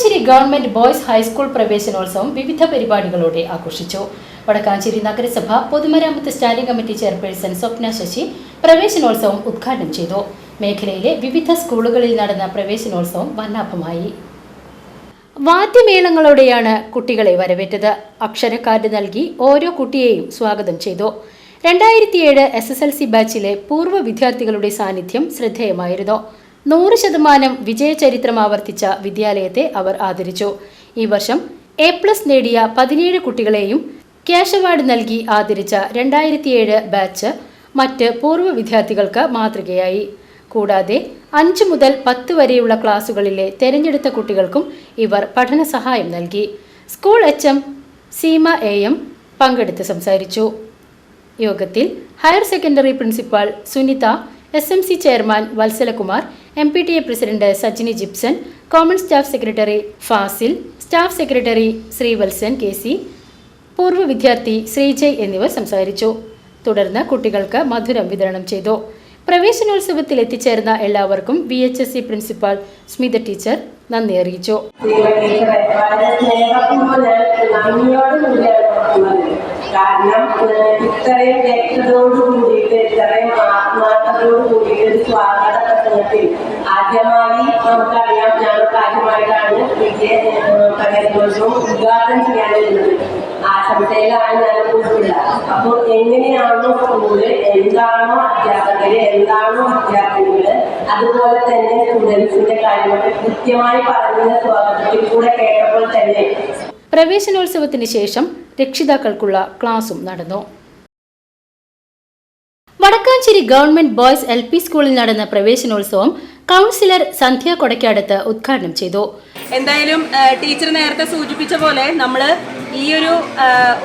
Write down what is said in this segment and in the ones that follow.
Vadakkanchery government boys high school പ്രവേശനോത്സവം വിവിധ പരിപാടികളോടെ ആഘോഷിച്ചു. വടക്കാഞ്ചേരി നഗരസഭ പൊതുമരാമത്ത് standing committee chairperson Swapna Sasi പ്രവേശനോത്സവം ഉദ്ഘാടനം ചെയ്തു. മേഖലയിലെ വിവിധ സ്കൂളുകളിൽ നടന്ന പ്രവേശനോത്സവം വർണാഭമായി. വാദ്യമേളങ്ങളോടെയാണ് കുട്ടികളെ വരവേറ്റത്. അക്ഷരക്കാർഡ് നൽകി ഓരോ കുട്ടിയെയും സ്വാഗതം ചെയ്തു. രണ്ടായിരത്തിയേഴ് എസ് എസ് എൽ സി ബാച്ചിലെ പൂർവ വിദ്യാർത്ഥികളുടെ സാന്നിധ്യം ശ്രദ്ധേയമായിരുന്നു. നൂറ് ശതമാനം വിജയചരിത്രം ആവർത്തിച്ച വിദ്യാലയത്തെ അവർ ആദരിച്ചു. ഈ വർഷം എ പ്ലസ് നേടിയ പതിനേഴ് കുട്ടികളെയും ക്യാഷ് അവാർഡ് നൽകി ആദരിച്ച രണ്ടായിരത്തിയേഴ് ബാച്ച് മറ്റ് പൂർവ വിദ്യാർത്ഥികൾക്ക് മാതൃകയായി. കൂടാതെ അഞ്ച് മുതൽ പത്ത് വരെയുള്ള ക്ലാസുകളിലെ തെരഞ്ഞെടുത്ത കുട്ടികൾക്കും ഇവർ പഠന സഹായം നൽകി. School H M Seema A M പങ്കെടുത്ത് സംസാരിച്ചു. യോഗത്തിൽ higher secondary principal Sunitha S M C chairman Valsalakumar M P T A president Sajini Jipson common staff secretary Fasil staff secretary Sreevalsan K C പൂർവ വിദ്യാർത്ഥി ശ്രീജയ് എന്നിവർ സംസാരിച്ചു. തുടർന്ന് കുട്ടികൾക്ക് മധുരം വിതരണം ചെയ്തു. പ്രവേശനോത്സവത്തിൽ എത്തിച്ചേർന്ന എല്ലാവർക്കും V H S C principal Smitha teacher നന്ദി അറിയിച്ചു. കാരണം ഇത്രയും വ്യക്തതയോട് കൂടിയിട്ട് ഇത്രയും ആത്മാർത്ഥതയോട് കൂടിയിട്ട് ഒരു സ്വാഗത പ്രസംഗത്തിൽ ആദ്യമായി നമുക്കറിയാം ഞങ്ങൾക്ക് ആദ്യമായിട്ടാണ് വിജയ പ്രകടനോത്സവം ഉദ്ഘാടനം ചെയ്യാൻ ആശംസയിലാണ് ഞാൻ അപ്പോൾ എങ്ങനെയാണോ സ്കൂൾ എന്താണോ അധ്യാപകര് എന്താണോ വിദ്യാർത്ഥികൾ അതുപോലെ തന്നെ സ്റ്റുഡൻസിന്റെ കാര്യങ്ങളൊക്കെ കൃത്യമായി പറഞ്ഞ സ്വാഗതത്തിൽ കൂടെ കേട്ടപ്പോൾ തന്നെ പ്രവേശനോത്സവത്തിന് ശേഷം രക്ഷിതാക്കൾക്കുള്ള ക്ലാസും നടന്നു. Wadakkanchery government boys L P സ്കൂളിൽ നടന്ന പ്രവേശനോത്സവം കൗൺസിലർ സന്ധ്യ കൊടക്കാടത്ത് ഉദ്ഘാടനം ചെയ്തു. എന്തായാലും ടീച്ചർ നേരത്തെ സൂചിപ്പിച്ച പോലെ നമ്മൾ ഈ ഒരു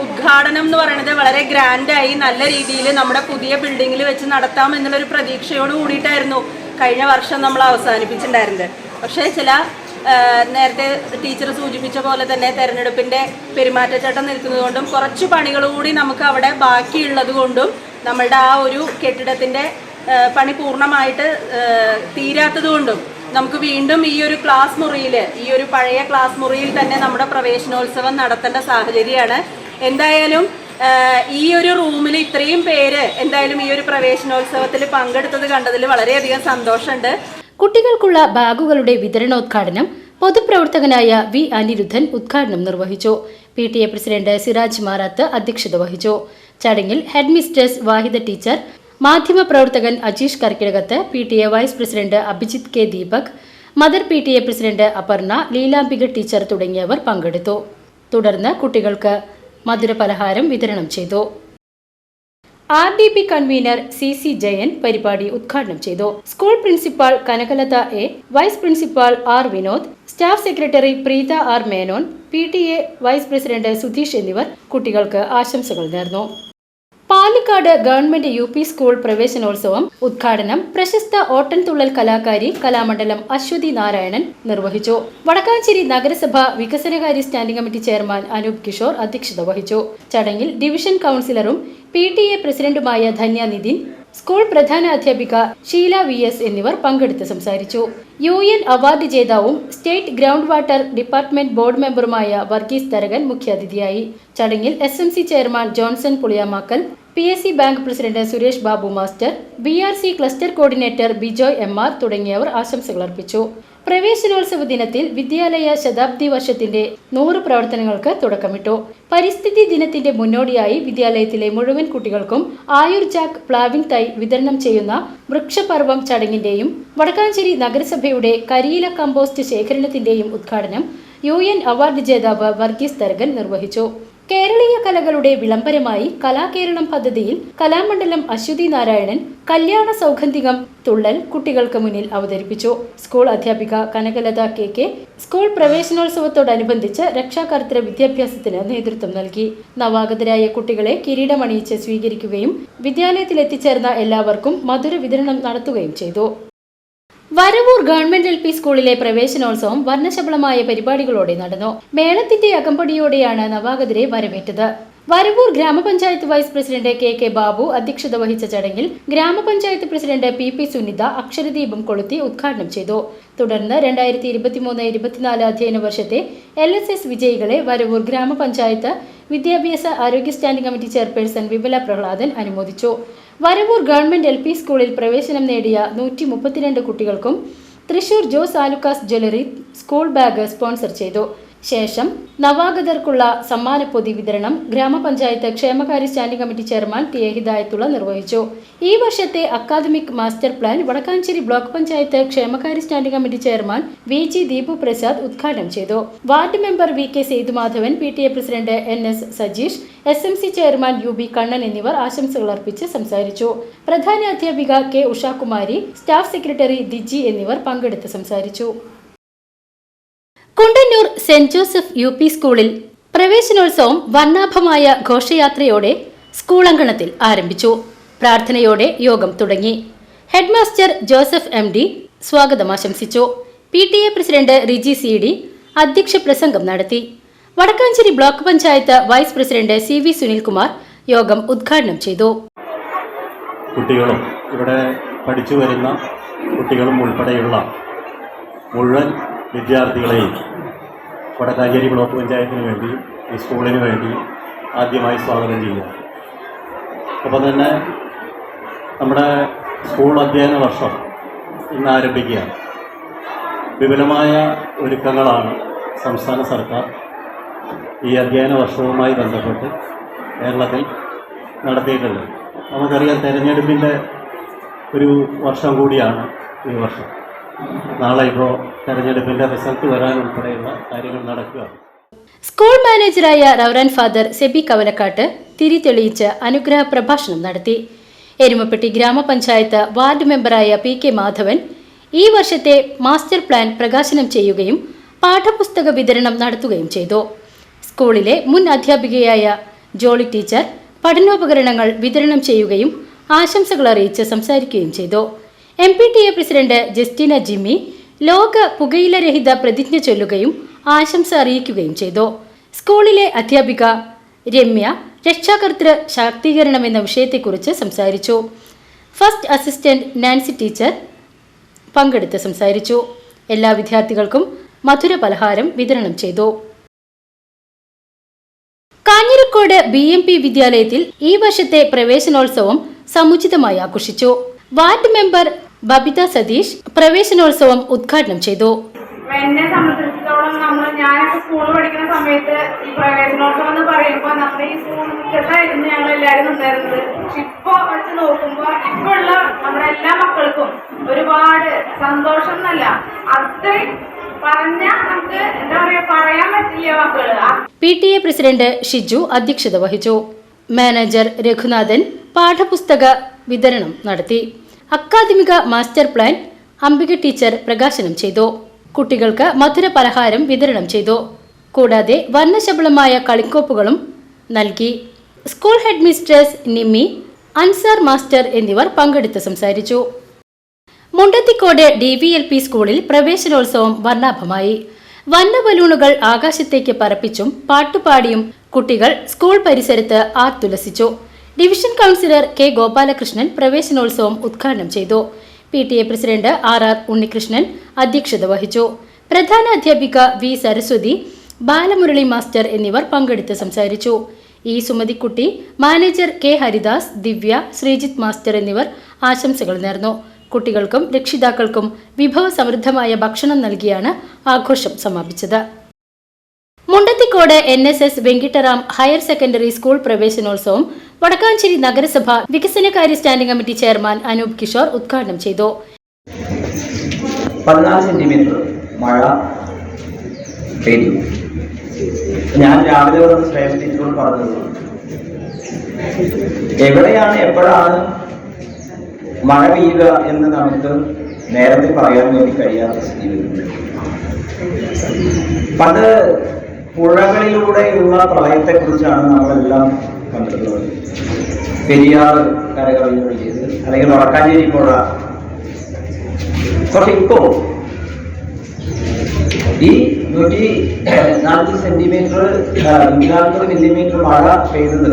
ഉദ്ഘാടനം എന്ന് പറയുന്നത് വളരെ ഗ്രാൻഡായി നല്ല രീതിയിൽ നമ്മുടെ പുതിയ ബിൽഡിങ്ങിൽ വെച്ച് നടത്താം എന്നുള്ളൊരു പ്രതീക്ഷയോട് കൂടിയിട്ടായിരുന്നു കഴിഞ്ഞ വർഷം നമ്മൾ അവസാനിപ്പിച്ചിട്ടുണ്ടായിരുന്നത്. പക്ഷേ ചില നേരത്തെ ടീച്ചർ സൂചിപ്പിച്ച പോലെ തന്നെ തെരഞ്ഞെടുപ്പിന്റെ പെരുമാറ്റച്ചട്ടം നിൽക്കുന്നതുകൊണ്ടും കുറച്ച് പണികൾ കൂടി നമുക്ക് അവിടെ ബാക്കിയുള്ളത് കൊണ്ടും നമ്മളുടെ ആ ഒരു കെട്ടിടത്തിന്റെ പണി പൂർണമായിട്ട് തീരാത്തതുകൊണ്ടും നമുക്ക് വീണ്ടും ഈ ഒരു ക്ലാസ് മുറിയിൽ ഈ ഒരു പഴയ ക്ലാസ് മുറിയിൽ തന്നെ നമ്മുടെ പ്രവേശനോത്സവം നടത്തേണ്ട സാഹചര്യമാണ്. എന്തായാലും ഈ ഒരു റൂമിൽ ഇത്രയും പേര് എന്തായാലും ഈ ഒരു പ്രവേശനോത്സവത്തിൽ പങ്കെടുത്തത് കണ്ടതിൽ വളരെയധികം സന്തോഷമുണ്ട്. കുട്ടികൾക്കുള്ള ബാഗുകളുടെ വിതരണോദ്ഘാടനം പൊതുപ്രവർത്തകനായ വി അനിരുദ്ധൻ ഉദ്ഘാടനം നിർവഹിച്ചു. P T A president Siraj Marath അധ്യക്ഷത വഹിച്ചു. ചടങ്ങിൽ ഹെഡ് മിസ്റ്റേഴ്സ് വാഹിദ ടീച്ചർ മാധ്യമപ്രവർത്തകൻ Ajeesh Karkidakath P T A vice president Abhijith K Deepak mother P T A president Aparna Leelambika teacher തുടങ്ങിയവർ പങ്കെടുത്തു. തുടർന്ന് കുട്ടികൾക്ക് മധുരപലഹാരം വിതരണം ചെയ്തു. R D P convener C C Jayan പരിപാടി ഉദ്ഘാടനം ചെയ്തു. School principal Kanakalatha A vice principal R Vinod staff secretary Preetha R Menon P T A vice president Sudheesh എന്നിവർ കുട്ടികൾക്ക് ആശംസകൾ നേർന്നു. Palakkad government U P school പ്രവേശനോത്സവം ഉദ്ഘാടനം പ്രശസ്ത ഓട്ടൻതുള്ളൽ കലാകാരി കലാമണ്ഡലം അശ്വതി നാരായണൻ നിർവഹിച്ചു. വടക്കാഞ്ചേരി നഗരസഭ വികസനകാര്യ standing committee chairman Anoop Kishore അധ്യക്ഷത വഹിച്ചു. ചടങ്ങിൽ ഡിവിഷൻ കൗൺസിലറും പി ടി എ പ്രസിഡന്റുമായ ധന്യ നിതിൻ സ്കൂൾ പ്രധാന അധ്യാപിക ഷീല വി എസ് എന്നിവർ പങ്കെടുത്ത് സംസാരിച്ചു. U N award ജേതാവും state ground water department board മെമ്പറുമായ Varghese Tharakan മുഖ്യാതിഥിയായി. ചടങ്ങിൽ S M C chairman Johnson Puliyamakkal P S C bank president Suresh Babu master B R C cluster coordinator Bijoy M R തുടങ്ങിയവർ ആശംസകൾ അർപ്പിച്ചു. പ്രവേശനോത്സവ ദിനത്തിൽ വിദ്യാലയ ശതാബ്ദി വർഷത്തിന്റെ നൂറ് പ്രവർത്തനങ്ങൾക്ക് തുടക്കമിട്ടു. പരിസ്ഥിതി ദിനത്തിന്റെ മുന്നോടിയായി വിദ്യാലയത്തിലെ മുഴുവൻ കുട്ടികൾക്കും ആയുർ ജാക്ക് പ്ലാവിംഗ് തൈ വിതരണം ചെയ്യുന്ന വൃക്ഷപർവം ചടങ്ങിന്റെയും വടക്കാഞ്ചേരി നഗരസഭയുടെ കരിയില കമ്പോസ്റ്റ് ശേഖരണത്തിന്റെയും ഉദ്ഘാടനം യു എൻ അവാർഡ് ജേതാവ് വർഗീസ് തരകൻ നിർവഹിച്ചു. കേരളീയ കലകളുടെ വിളംബരമായി കലാകേരളം പദ്ധതിയിൽ കലാമണ്ഡലം അശ്വതി നാരായണൻ കല്യാണ സൗഗന്ധികം തുള്ളൽ കുട്ടികൾക്ക് മുന്നിൽ അവതരിപ്പിച്ചു. സ്കൂൾ അധ്യാപിക കനകലത കെ കെ സ്കൂൾ പ്രവേശനോത്സവത്തോടനുബന്ധിച്ച് രക്ഷാകർത്തൃ വിദ്യാഭ്യാസത്തിന് നേതൃത്വം നൽകി. നവാഗതരായ കുട്ടികളെ കിരീടമണിയിച്ച് സ്വീകരിക്കുകയും വിദ്യാലയത്തിലെത്തിച്ചേർന്ന എല്ലാവർക്കും മധുര വിതരണം നടത്തുകയും ചെയ്തു. വരവൂർ ഗവൺമെന്റ് എൽ പി സ്കൂളിലെ പ്രവേശനോത്സവം വർണശബളമായ പരിപാടികളോടെ നടന്നു. മേളത്തിന്റെ അകമ്പടിയോടെയാണ് നവാഗതരെ വരവേറ്റത്. വരവൂർ ഗ്രാമപഞ്ചായത്ത് vice president K K Babu അധ്യക്ഷത വഹിച്ച ചടങ്ങിൽ ഗ്രാമപഞ്ചായത്ത് പ്രസിഡന്റ് പി പി സുനിത അക്ഷരദീപം കൊളുത്തി ഉദ്ഘാടനം ചെയ്തു. തുടർന്ന് രണ്ടായിരത്തി ഇരുപത്തിമൂന്ന് ഇരുപത്തിനാല് അധ്യയന വർഷത്തെ എൽ എസ് എസ് വിജയികളെ വരവൂർ ഗ്രാമപഞ്ചായത്ത് വിദ്യാഭ്യാസ ആരോഗ്യ standing committee chairperson Vimala Prahladan അനുമോദിച്ചു. വരവൂർ ഗവൺമെന്റ് എൽ പി സ്കൂളിൽ പ്രവേശനം നേടിയ നൂറ്റി മുപ്പത്തിരണ്ട് കുട്ടികൾക്കും Thrissur Jos Alukkas jewellery school bag sponsor ചെയ്തു. ശേഷം നവാഗതർക്കുള്ള സമ്മാനപ്പൊതി വിതരണം ഗ്രാമപഞ്ചായത്ത് ക്ഷേമകാര്യ standing committee chairman T A Hidayathulla നിർവഹിച്ചു. ഈ വർഷത്തെ academic master plan Wadakkanchery block panchayat ക്ഷേമകാര്യ standing committee chairman V G Deepu Prasad ഉദ്ഘാടനം ചെയ്തു. Ward member V K Sethumadhavan P T A president N S Sajeesh S M C chairman U B Kannan എന്നിവർ ആശംസകൾ അർപ്പിച്ച് സംസാരിച്ചു. പ്രധാന അധ്യാപിക K Ushakumari staff secretary Diji എന്നിവർ പങ്കെടുത്ത് സംസാരിച്ചു. Kundannoor Saint Joseph U P സ്കൂളിൽ പ്രവേശനോത്സവം വർണാഭമായ ഘോഷയാത്രയോടെ സ്കൂൾ അങ്കണത്തിൽ ആരംഭിച്ചു. പ്രാർത്ഥനയോടെ യോഗം തുടങ്ങി. ഹെഡ്മാസ്റ്റർ ജോസഫ് എം ഡി സ്വാഗതം ആശംസിച്ചു. P T A president Riji C D അധ്യക്ഷ പ്രസംഗം നടത്തി. Wadakkanchery block panchayat vice president C V Sunilkumar യോഗം ഉദ്ഘാടനം ചെയ്തു. കുട്ടികളും ഇവിടെ പഠിച്ചു വരുന്ന കുട്ടികളും ഉൾപ്പെടെയുള്ള മുഴുവൻ വിദ്യാർത്ഥികളെയും വടക്കാഞ്ചേരി ബ്ലോക്ക് പഞ്ചായത്തിന് വേണ്ടി ഈ സ്കൂളിന് വേണ്ടി ആദ്യമായി സ്വാഗതം ചെയ്യുക അപ്പോൾ തന്നെ നമ്മുടെ സ്കൂൾ അധ്യയന വർഷം ഇന്ന് ആരംഭിക്കുകയാണ്. വിപുലമായ ഒരുക്കങ്ങളാണ് സംസ്ഥാന സർക്കാർ ഈ അധ്യയന വർഷവുമായി ബന്ധപ്പെട്ട് കേരളത്തിൽ നടത്തിയിട്ടുള്ളത്. നമുക്കറിയാം തെരഞ്ഞെടുപ്പിന്റെ ഒരു വർഷം കൂടിയാണ് ഈ വർഷം. നാളെ ഇപ്പോൾ തെരഞ്ഞെടുപ്പിന്റെ റിസൾട്ട് വരാൻ ഉൾപ്പെടെയുള്ള കാര്യങ്ങൾ നടക്കുക. സ്കൂൾ മാനേജറായ റവറൻ ഫാദർ സെബി കവലക്കാട്ട് തിരി തെളിയിച്ച് അനുഗ്രഹ പ്രഭാഷണം നടത്തി. എരുമപ്പെട്ടി ഗ്രാമപഞ്ചായത്ത് വാർഡ് മെമ്പറായ പി കെ മാധവൻ ഈ വർഷത്തെ മാസ്റ്റർ പ്ലാൻ പ്രകാശനം ചെയ്യുകയും പാഠപുസ്തക വിതരണം നടത്തുകയും ചെയ്തു. സ്കൂളിലെ മുൻ അധ്യാപികയായ ജോളി ടീച്ചർ പഠനോപകരണങ്ങൾ വിതരണം ചെയ്യുകയും ആശംസകൾ അറിയിച്ച് സംസാരിക്കുകയും ചെയ്തു. M P T A president Justina Jimmy ലോക പുകയില രഹിത പ്രതിജ്ഞ ചൊല്ലുകയും ആശംസ അറിയിക്കുകയും ചെയ്തു. സ്കൂളിലെ അധ്യാപിക രമ്യ രക്ഷാകർത്തൃ ശാക്തീകരണം എന്ന വിഷയത്തെക്കുറിച്ച് സംസാരിച്ചു. ഫസ്റ്റ് അസിസ്റ്റന്റ് നാൻസി ടീച്ചർ പങ്കെടുത്ത് സംസാരിച്ചു. എല്ലാ വിദ്യാർത്ഥികൾക്കും മധുര പലഹാരം വിതരണം ചെയ്തു. കാഞ്ഞിരക്കോട് ബി എം പി വിദ്യാലയത്തിൽ ഈ വർഷത്തെ പ്രവേശനോത്സവം സമുചിതമായി ആഘോഷിച്ചു. വാർഡ് മെമ്പർ ബബിത സതീഷ് പ്രവേശനോത്സവം ഉദ്ഘാടനം ചെയ്തു. എന്നെ സംബന്ധിച്ചിടത്തോളം നമ്മൾ ഞാനൊക്കെ സ്കൂൾ പഠിക്കുന്ന സമയത്ത് ഈ പ്രവേശനോത്സവം എന്ന് പറയുമ്പോൾ നമ്മുടെ ഈ സ്കൂൾ മുറ്റത്തായിരുന്നു ഞങ്ങൾ എല്ലാവരും നിന്നിരുന്നത് പക്ഷെ ഇപ്പൊ വെച്ച് നോക്കുമ്പോൾ ഇപ്പൊ ഉള്ള നമ്മുടെ എല്ലാ മക്കൾക്കും ഒരുപാട് സന്തോഷം എന്നല്ല. അത്രയും പറഞ്ഞാൽ നമുക്ക് എന്താ പറയാ പറയാൻ പറ്റില്ല മക്കൾ. P T A president Shiju അധ്യക്ഷത വഹിച്ചു. മാനേജർ രഘുനാഥൻ പാഠപുസ്തക വിതരണം നടത്തി. അക്കാദമിക മാസ്റ്റർ പ്ലാൻ അംബിക ടീച്ചർ പ്രകാശനം ചെയ്തു. കുട്ടികൾക്ക് മധുര പലഹാരം വിതരണം ചെയ്തു. കൂടാതെ വർണശബളമായ കളിക്കോപ്പുകളും നൽകി. School head mistress Nimmi Ansar master എന്നിവർ പങ്കെടുത്ത് സംസാരിച്ചു. Mundathikode D V L P സ്കൂളിൽ പ്രവേശനോത്സവം വർണാഭമായി. വന്ന ബലൂണുകൾ ആകാശത്തേക്ക് പറപ്പിച്ചും പാട്ടുപാടിയും കുട്ടികൾ സ്കൂൾ പരിസരത്ത് ആർത്തുലസിച്ചു ഡിവിഷൻ കൗൺസിലർ കെ ഗോപാലകൃഷ്ണൻ പ്രവേശനോത്സവം ഉദ്ഘാടനം ചെയ്തു. P T A president R R Unnikrishnan അധ്യക്ഷത വഹിച്ചു. പ്രധാന അധ്യാപിക വി സരസ്വതി ബാലമുരളി മാസ്റ്റർ എന്നിവർ പങ്കെടുത്ത് സംസാരിച്ചു. E Sumathikutty manager K Haridas Divya Sreejith master എന്നിവർ ആശംസകൾ നേർന്നു. കുട്ടികൾക്കും രക്ഷിതാക്കൾക്കും വിഭവസമൃദ്ധമായ ഭക്ഷണം നൽകിയാണ് ആഘോഷം സമാപിച്ചത്. Mundathikode N S S Venkitaram higher secondary school പ്രവേശനോത്സവം വടക്കാഞ്ചേരി നഗരസഭ വികസനകാര്യ standing committee chairman Anoop Kishore ഉദ്ഘാടനം ചെയ്തു. പതിനാല് സെന്റിമീറ്റർ മഴ പെയ്തു. ഞാൻ രാവിലെ വന്ന് ശ്രേഷ്ഠിച്ചോട് പറഞ്ഞത് എവിടെയാണ് എപ്പോഴാണ് മഴ പെയ്യുക എന്ന് നമുക്ക് നേരത്തെ പറയാൻ വേണ്ടി കഴിയാത്ത സ്ഥിതി പണ്ട് പുഴകളിലൂടെയുള്ള പ്രളയത്തെക്കുറിച്ചാണ് നമ്മളെല്ലാം കണ്ടിട്ടുള്ളത് പെരിയാർ കരകളിലൊഴുകിയത് അല്ലെങ്കിൽ വടക്കാഞ്ചേരി പുഴ പക്ഷെ ഇപ്പോ. ഈ നൂറ്റി നാൽപ്പത് സെന്റിമീറ്റർ നൂറ്റി മില്ലിമീറ്റർ മഴ പെയ്തത്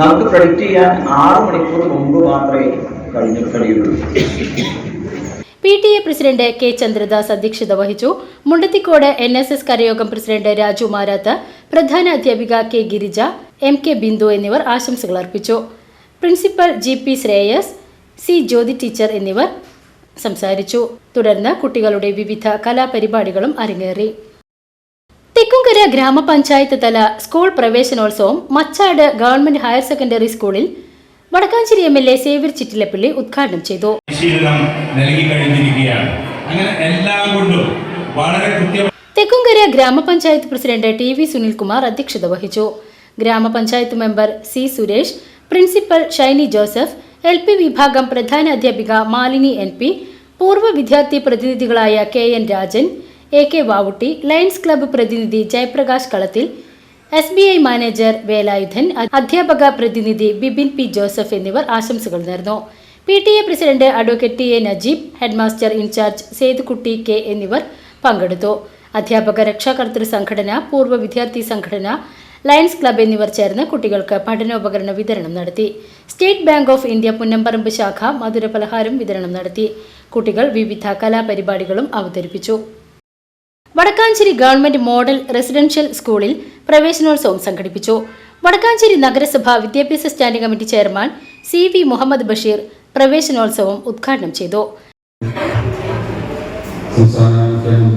നമുക്ക് പ്രഡിക്റ്റ് ചെയ്യാൻ ആറ് മണിക്കൂർ മുമ്പ് മാത്രമേ കഴിഞ്ഞു കഴിയുള്ളൂ. P T A president K Chandradas അധ്യക്ഷത വഹിച്ചു. മുണ്ടത്തിക്കോട് എൻ എസ് എസ് കരയോഗം പ്രസിഡന്റ് രാജു മാരാത്ത് പ്രധാന അധ്യാപിക K Girija M K Bindu എന്നിവർ ആശംസകൾ അർപ്പിച്ചു. Principal G P Sreyas C Jyothi teacher എന്നിവർ സംസാരിച്ചു. തുടർന്ന് കുട്ടികളുടെ വിവിധ കലാപരിപാടികളും അരങ്ങേറി. തെക്കുംകര ഗ്രാമപഞ്ചായത്ത് തല സ്കൂൾ പ്രവേശനോത്സവം മച്ചാട് ഗവൺമെന്റ് ഹയർ സെക്കൻഡറി സ്കൂളിൽ Wadakkanchery M L A Xavier Chittilappilly ഉദ്ഘാടനം ചെയ്തു. അങ്ങനെ എല്ലാം കൊണ്ടും വളരെ കൃത്യ തെക്കുംകര ഗ്രാമപഞ്ചായത്ത് പ്രസിഡന്റ് ടി വി സുനിൽകുമാർ അധ്യക്ഷത വഹിച്ചു. ഗ്രാമപഞ്ചായത്ത് member C Suresh principal Shiny Joseph L P വിഭാഗം പ്രധാന അധ്യാപിക മാലിനി എൻ പി പൂർവ വിദ്യാർത്ഥി പ്രതിനിധികളായ K N Rajan A K Vavutty Lions club പ്രതിനിധി Jayaprakash Kalathil S B I manager Velayudhan അധ്യാപക പ്രതിനിധി ബിബിൻ പി ജോസഫ് എന്നിവർ ആശംസകൾ നേർന്നു. P T A president advocate T A Najeeb headmaster incharge Sethukutty K എന്നിവർ പങ്കെടുത്തു. അധ്യാപക രക്ഷാകർതൃ സംഘടന പൂർവ വിദ്യാർത്ഥി സംഘടന ലയൺസ് ക്ലബ്ബ് എന്നിവർ ചേർന്ന് കുട്ടികൾക്ക് പഠനോപകരണ വിതരണം നടത്തി. State Bank of India Punnamparambu ശാഖ മധുര പലഹാരം വിതരണം നടത്തി. കുട്ടികൾ വിവിധ കലാപരിപാടികളും അവതരിപ്പിച്ചു. വടക്കാഞ്ചേരി ഗവൺമെന്റ് മോഡൽ റെസിഡൻഷ്യൽ സ്കൂളിൽ പ്രവേശനോത്സവം സംഘടിപ്പിച്ചു. വടക്കാഞ്ചേരി നഗരസഭ വിദ്യാഭ്യാസ standing committee chairman C V Muhammad Basheer പ്രവേശനോത്സവം ഉദ്ഘാടനം ചെയ്തു.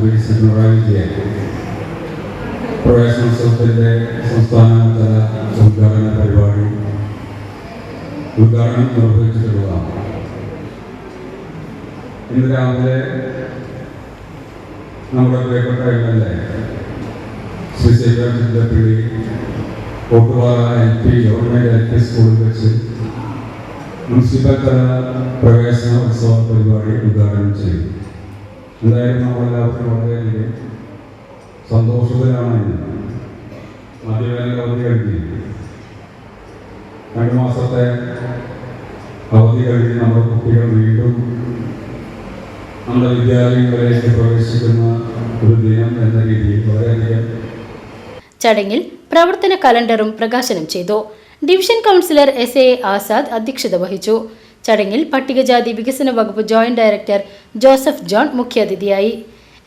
സംസ്ഥാന മുഖ്യമന്ത്രി ശ്രീ പിണറായി വിജയൻ പ്രവേശനോത്സവത്തിന്റെ സംസ്ഥാനതല ഉദ്ഘാടന പരിപാടി ഉദ്ഘാടനം നിർവഹിച്ചിട്ടുള്ളതാണ് ഇന്ന് രാവിലെ നമ്മുടെ പ്രിയപ്പെട്ട M L A Shri Xavier Chinthappally Kottuppara L P government L P സ്കൂളിൽ വെച്ച് മുനിസിപ്പൽ തല പ്രവേശന ഉത്സവ പരിപാടി ഉദ്ഘാടനം ചെയ്തു എന്തായാലും നമ്മളെല്ലാവർക്കും വളരെയധികം സന്തോഷത്തിലാണ് ഇന്ന്. മധ്യവേനൽ അവധി കഴിഞ്ഞ് രണ്ട് മാസത്തെ അവധി കഴിഞ്ഞ് നമ്മുടെ കുട്ടികൾ വീണ്ടും നമ്മുടെ വിദ്യാലയങ്ങളിലേക്ക് പ്രവേശിക്കുന്ന ഒരു ദിനം എന്ന രീതിയിൽ വളരെയധികം ചടങ്ങിൽ പ്രവർത്തന കലണ്ടറും പ്രകാശനം ചെയ്തു. Division councillor S A Azad അധ്യക്ഷത വഹിച്ചു. ചടങ്ങിൽ പട്ടികജാതി വികസന വകുപ്പ് ജോയിന്റ് ഡയറക്ടർ ജോസഫ് ജോൺ മുഖ്യാതിഥിയായി.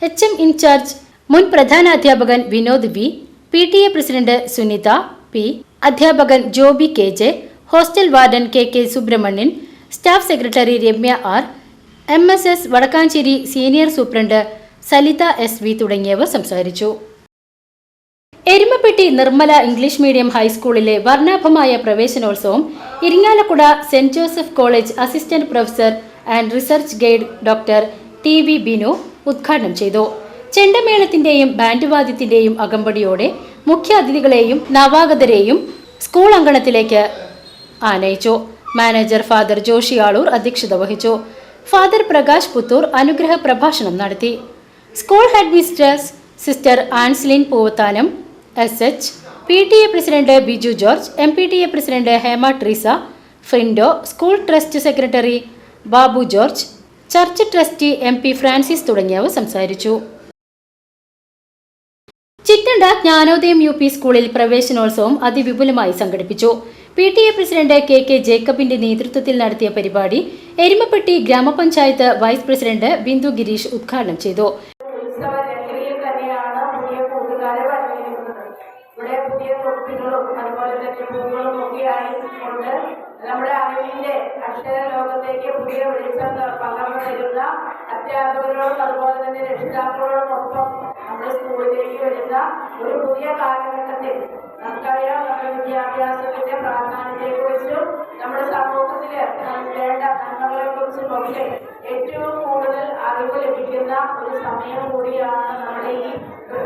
എച്ച് എം ഇൻചാർജ് മുൻ പ്രധാനാധ്യാപകൻ Vinod V P T A president Sunitha P അധ്യാപകൻ Joby K J hostel warden K K Subramanian staff secretary Ramya R M S S Wadakkanchery senior superintendent Salitha S V തുടങ്ങിയവർ സംസാരിച്ചു. Erumapetty Nirmala English medium ഹൈസ്കൂളിലെ വർണാഭമായ പ്രവേശനോത്സവം Irinjalakuda Saint Joseph college assistant professor and research guide doctor T V Binu ഉദ്ഘാടനം ചെയ്തു. ചെണ്ടമേളത്തിന്റെയും band വാദ്യത്തിന്റെയും അകമ്പടിയോടെ മുഖ്യാതിഥികളെയും നവാഗതരെയും സ്കൂൾ അങ്കണത്തിലേക്ക് ആനയിച്ചു. മാനേജർ ഫാദർ ജോഷി ആളൂർ അധ്യക്ഷത വഹിച്ചു. ഫാദർ പ്രകാശ് പുത്തൂർ അനുഗ്രഹ പ്രഭാഷണം നടത്തി. School head sister Anslin Poovathanam S H P T A president Biju George M P T A president Hema Treesa Frindo school trust secretary Babu George church trustee M P Francis തുടങ്ങിയവർ സംസാരിച്ചു. Chittanda Jnanodayam U P സ്കൂളിൽ പ്രവേശനോത്സവം അതിവിപുലമായി സംഘടിപ്പിച്ചു. P T A president K K ജേക്കബിന്റെ നേതൃത്വത്തിൽ നടത്തിയ പരിപാടി എരുമപ്പെട്ടി ഗ്രാമപഞ്ചായത്ത് വൈസ് പ്രസിഡന്റ് ബിന്ദു ഗിരീഷ് ഉദ്ഘാടനം ചെയ്തു ഉത്സവ ലഹരിയിൽ തന്നെയാണ് പുതിയ കൂട്ടുകാരെ വരവേൽക്കുന്നത് ഇവിടെ പുതിയ തൊപ്പികളും അതുപോലെ തന്നെ പൂക്കളും ഒക്കെ ആയിക്കൊണ്ട് നമ്മുടെ അറിവിന്റെ അക്ഷര ലോകത്തേക്ക് പുതിയ വെളിച്ചം പകർന്നു തരുന്ന അധ്യാപകരോടും അതുപോലെ തന്നെ രക്ഷിതാക്കളോടും ഒപ്പം നമ്മുടെ സ്കൂളിലേക്ക് വരുന്ന ഒരു പുതിയ കാലഘട്ടത്തിൽ നമുക്കറിയാം നമ്മുടെ വിദ്യാഭ്യാസത്തിന്റെ പ്രാധാന്യത്തെക്കുറിച്ചും നമ്മുടെ സമൂഹത്തിൽ വേണ്ട നന്മകളെക്കുറിച്ചും ഒക്കെ ഏറ്റവും കൂടുതൽ അറിവ് ലഭിക്കുന്ന ഒരു സമയം കൂടിയാണ് നമ്മുടെ ഈ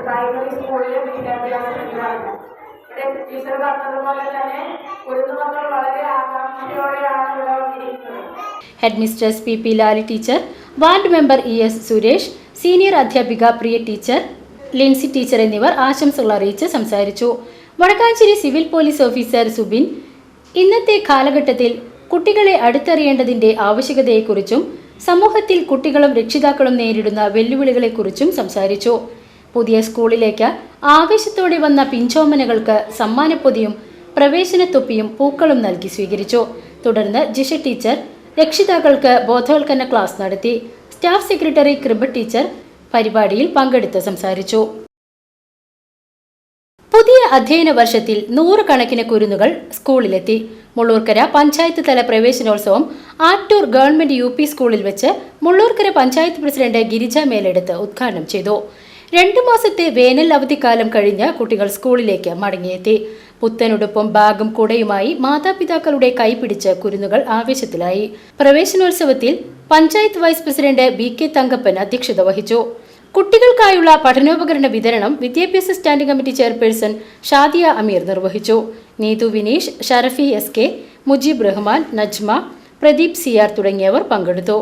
പ്രൈമറി സ്കൂളിലെ വിദ്യാഭ്യാസം ഇവിടെ ടീച്ചർ പറഞ്ഞതുപോലെ തന്നെ കുരുന്നുമക്കൾ വളരെ വന്നിരിക്കുന്നത് head mistress P P Lali teacher ward member E S Suresh senior അധ്യാപിക പ്രിയ ടീച്ചർ ലിൻസി ടീച്ചർ എന്നിവർ ആശംസകൾ അറിയിച്ച് സംസാരിച്ചു. Wadakkanchery civil police officer Subin ഇന്നത്തെ കാലഘട്ടത്തിൽ കുട്ടികളെ അടുത്തറിയേണ്ടതിന്റെ ആവശ്യകതയെക്കുറിച്ചും സമൂഹത്തിൽ കുട്ടികളും രക്ഷിതാക്കളും നേരിടുന്ന വെല്ലുവിളികളെക്കുറിച്ചും സംസാരിച്ചു. പുതിയ സ്കൂളിലേക്ക് ആവേശത്തോടെ വന്ന പിഞ്ചോമനകൾക്ക് സമ്മാനപ്പൊതിയും പ്രവേശനത്തൊപ്പിയും പൂക്കളും നൽകി സ്വീകരിച്ചു. തുടർന്ന് ജിഷ ടീച്ചർ രക്ഷിതാക്കൾക്ക് ബോധവൽക്കരണ ക്ലാസ് നടത്തി. സ്റ്റാഫ് സെക്രട്ടറി കൃപ ടീച്ചർ പരിപാടിയിൽ പങ്കെടുത്ത് സംസാരിച്ചു. പുതിയ അധ്യയന വർഷത്തിൽ നൂറുകണക്കിന് കുരുന്നുകൾ സ്കൂളിലെത്തി. മുള്ളൂർക്കര പഞ്ചായത്ത് തല പ്രവേശനോത്സവം ആറ്റൂർ ഗവൺമെന്റ് യു പി സ്കൂളിൽ വെച്ച് മുള്ളൂർക്കര പഞ്ചായത്ത് പ്രസിഡന്റ് ഗിരിജ മേലെടുത്ത് ഉദ്ഘാടനം ചെയ്തു. രണ്ടു മാസത്തെ വേനൽ അവധിക്കാലം കഴിഞ്ഞ് കുട്ടികൾ സ്കൂളിലേക്ക് മടങ്ങിയെത്തി. പുത്തനുടുപ്പും ബാഗും കുടയുമായി മാതാപിതാക്കളുടെ കൈപിടിച്ച് കുരുന്നുകൾ ആവേശത്തിലായി. പ്രവേശനോത്സവത്തിൽ panchayat vice president B K Thankappan അധ്യക്ഷത വഹിച്ചു. കുട്ടികൾക്കായുള്ള പഠനോപകരണ വിതരണം വിദ്യാഭ്യാസ standing committee chairperson Shadiya Ameer നിർവഹിച്ചു. നീതു വിനീഷ് ഷറഫി എസ് കെ മുജീബ് റഹ്മാൻ നജ്മ പ്രദീപ് സിയാർ തുടങ്ങിയവർ പങ്കെടുത്തു.